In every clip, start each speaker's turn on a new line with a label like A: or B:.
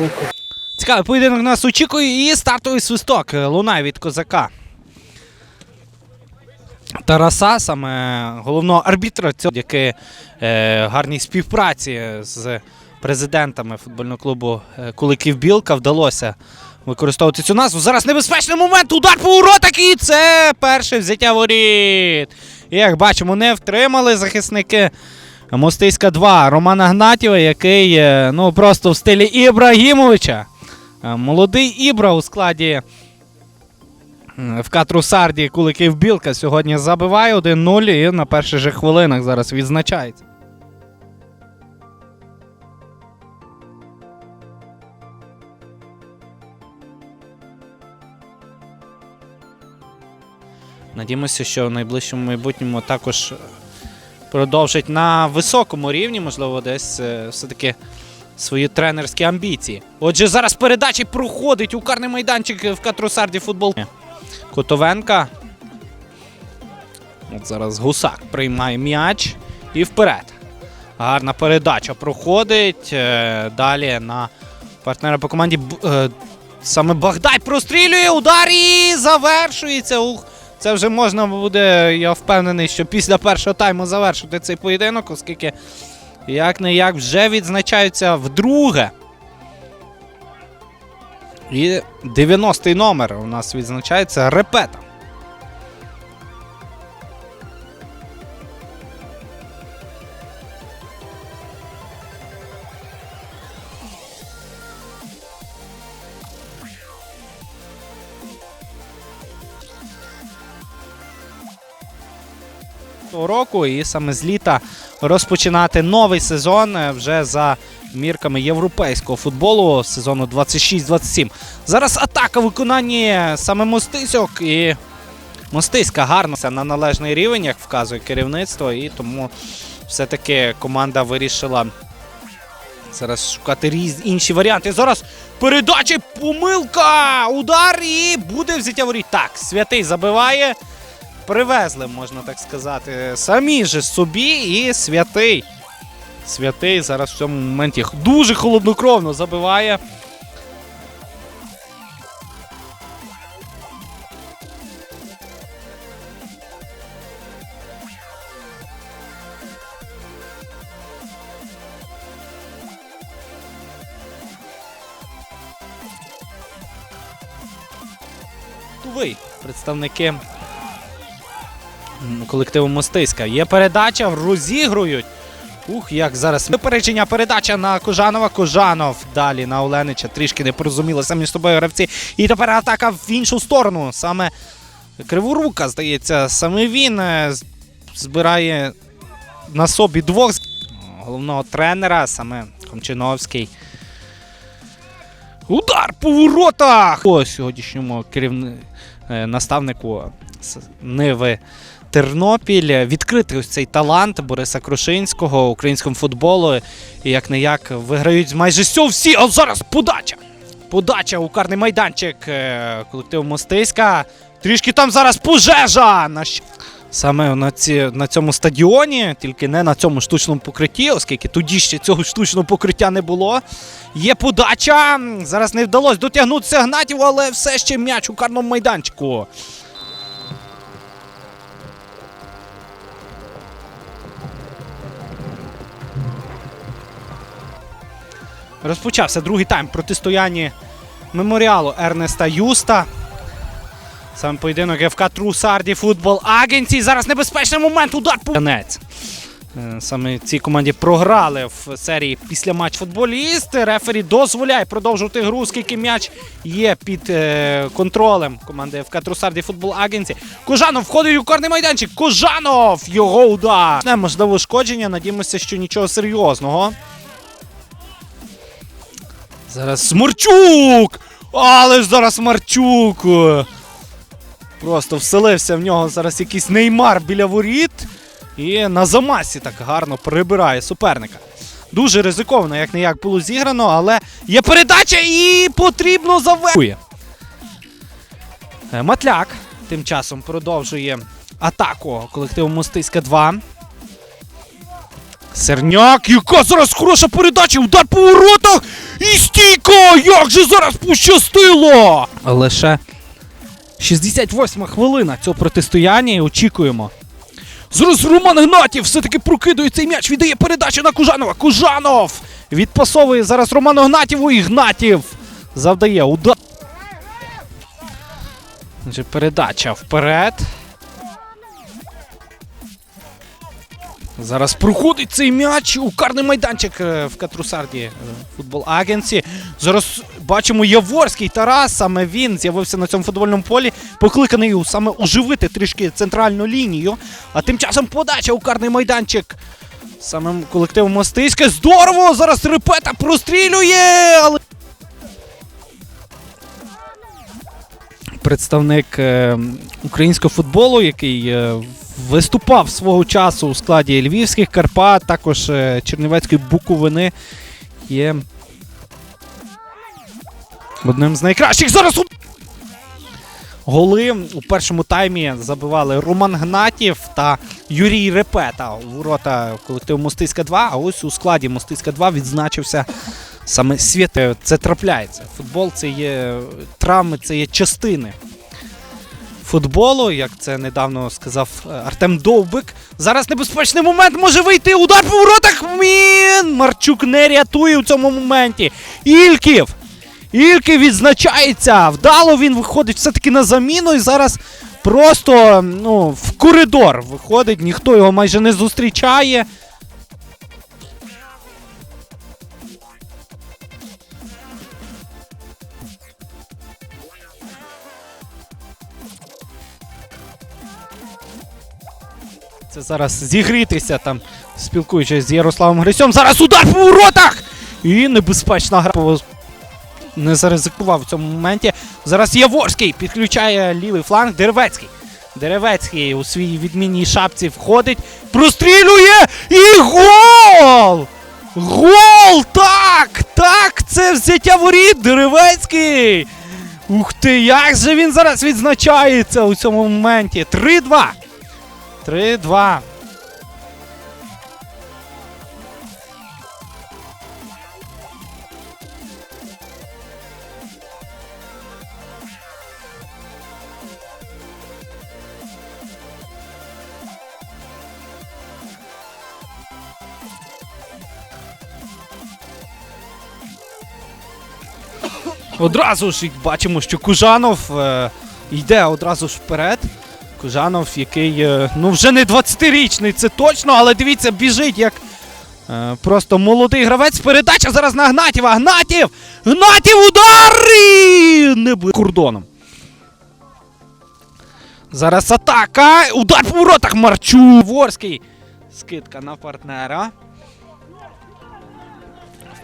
A: руку.
B: Цікавий поєдинок нас очікує і стартовий свисток лунає від козака. Тараса, саме головного арбітра цього, який е, гарній співпраці з президентами футбольного клубу е, Куликів Білка вдалося використовувати цю назву. Зараз небезпечний момент. Удар по воротах і це перше взяття воріт. Як бачимо, не втримали захисники. Мостиська 2 Романа Гнатєва, який е, ну, просто в стилі Ібрагімовича. Е, Молодий Ібра у складі е, в Катрусарді Куликів Білка сьогодні забиває 1-0 і на перших же хвилинах зараз відзначається. Надіємося, що в найближчому майбутньому також продовжить на високому рівні, можливо, десь е, все-таки свої тренерські амбіції. Отже, зараз передачі проходить у карний майданчик в Катрусарді футбол. Котовенка. От зараз гусак приймає м'яч і вперед. Гарна передача проходить. Е, Далі на партнера по команді е, саме Багдай прострілює удар і завершується. Ух, це вже можна буде, я впевнений, що після першого тайму завершити цей поєдинок, оскільки як не як вже відзначаються вдруге. І 90-й номер у нас відзначається репета. Року і саме з літа розпочинати новий сезон е, вже за мірками європейського футболу сезону 26-27. Зараз атака виконання саме Мостисьок і Мостиська гарно на належний рівень, як вказує керівництво, і тому все-таки команда вирішила зараз шукати різ... інші варіанти. Зараз передача, помилка! Удар і буде взяття воріт. Так, святий забиває. Привезли, можна так сказати, самі же собі і святий. Святий зараз в цьому моменті дуже холоднокровно забиває. Представники колективу Мостиська. Є передача, розігрують. Ух, як зараз випередження передача на Кожанова. Кожанов далі на Оленича. Трішки не порозумілися між собою гравці. І тепер атака в іншу сторону. Саме Криворука, здається, саме він е, збирає на собі двох головного тренера, саме Комчиновський. Удар по воротах! О, сьогоднішньому керівни... е, наставнику Ниви Тернопіль. Відкритий ось цей талант Бориса Крушинського українському футболу. І як не як виграють майже все всі. А зараз подача. Подача у карний майданчик е, колективу Мостиська. Трішки там зараз пожежа. Саме на, ці, на цьому стадіоні, тільки не на цьому штучному покритті, оскільки тоді ще цього штучного покриття не було. Є подача. Зараз не вдалося дотягнутися Гнатів, але все ще м'яч у карному майданчику. Розпочався другий тайм протистояння меморіалу Ернеста Юста. Саме поєдинок ФК Трусарді Футбол Агенції. Зараз небезпечний момент. Удар по Е, Саме цій команді програли в серії після матч футболісти. Рефері дозволяє продовжувати гру, оскільки м'яч є під е, контролем команди ФК Трусарді Футбол Агенції. Кожанов входить у корний майданчик. Кожанов! Його удар! Не, можливо, ушкодження. Надіємося, що нічого серйозного. Зараз Сморчук! Але ж зараз Марчук! е, Просто вселився в нього зараз якийсь неймар біля воріт. І на замасі так гарно прибирає суперника. Дуже ризиковано, як не як було зіграно, але є передача і потрібно завершує. Е, Матляк тим часом продовжує атаку колективу Мостиська 2. Серняк, яка зараз хороша передача, удар по воротах! І стійко! Як же зараз пощастило! Лише 68 хвилина цього протистояння і очікуємо. Зараз Роман Гнатів все-таки прокидує цей м'яч, віддає передачу на Кужанова. Кужанов відпасовує зараз Роману Гнатіву і Гнатів завдає удар. Передача вперед. Зараз проходить цей м'яч у карний майданчик е, в Катрусарді е, футбол Агенсі. Зараз бачимо Яворський Тарас, саме він з'явився на цьому футбольному полі, покликаний саме оживити трішки центральну лінію. А тим часом подача у карний майданчик. Самим колективом Мостиське. Здорово! Зараз репета прострілює! Але представник е, українського футболу, який виступав свого часу у складі Львівських Карпат, також е, Чернівецької Буковини, є одним з найкращих зараз. у- Голи у першому таймі забивали Роман Гнатів та Юрій Репета у ворота колективу Мостиська 2. А ось у складі Мостиська 2 відзначився саме світ. Це трапляється. Футбол це є травми, це є частини футболу, як це недавно сказав е, Артем Довбик. Зараз небезпечний момент може вийти. Удар по воротах. Він! Марчук не рятує у цьому моменті. Ільків! Ільків відзначається. Вдало він виходить все-таки на заміну і зараз просто ну, в коридор виходить. Ніхто його майже не зустрічає. Це зараз зігрітися там, спілкуючись з Ярославом Грисьом. Зараз удар по воротах! І небезпечна гра. Не заризикував в цьому моменті. Зараз Яворський підключає лівий фланг. Деревецький. Деревецький у своїй відмінній шапці входить, прострілює і гол! Гол! Так! Так! Це взяття воріт! Деревецький! Ух ти, як же він зараз відзначається у цьому моменті! 3-2! 3-2. Одразу ж бачимо, що Кужанов е, йде одразу ж вперед. Кужанов, який е, ну вже не 20-річний, це точно, але дивіться, біжить як е, просто молодий гравець. Передача зараз на Гнатєва. Гнатів! Гнатів удар! І Не бли кордоном. Зараз атака. Удар по воротах Марчу. Ворський. Скидка на партнера.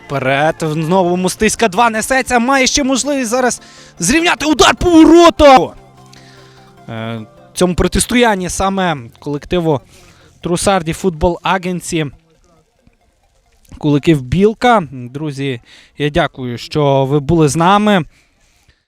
B: Вперед. Знову Мустиська 2 несеться. Має ще можливість зараз зрівняти удар по воротах. Цьому протистоянні саме колективу Трусарді Футбол Агенсі. Куликів Білка. Друзі, я дякую, що ви були з нами.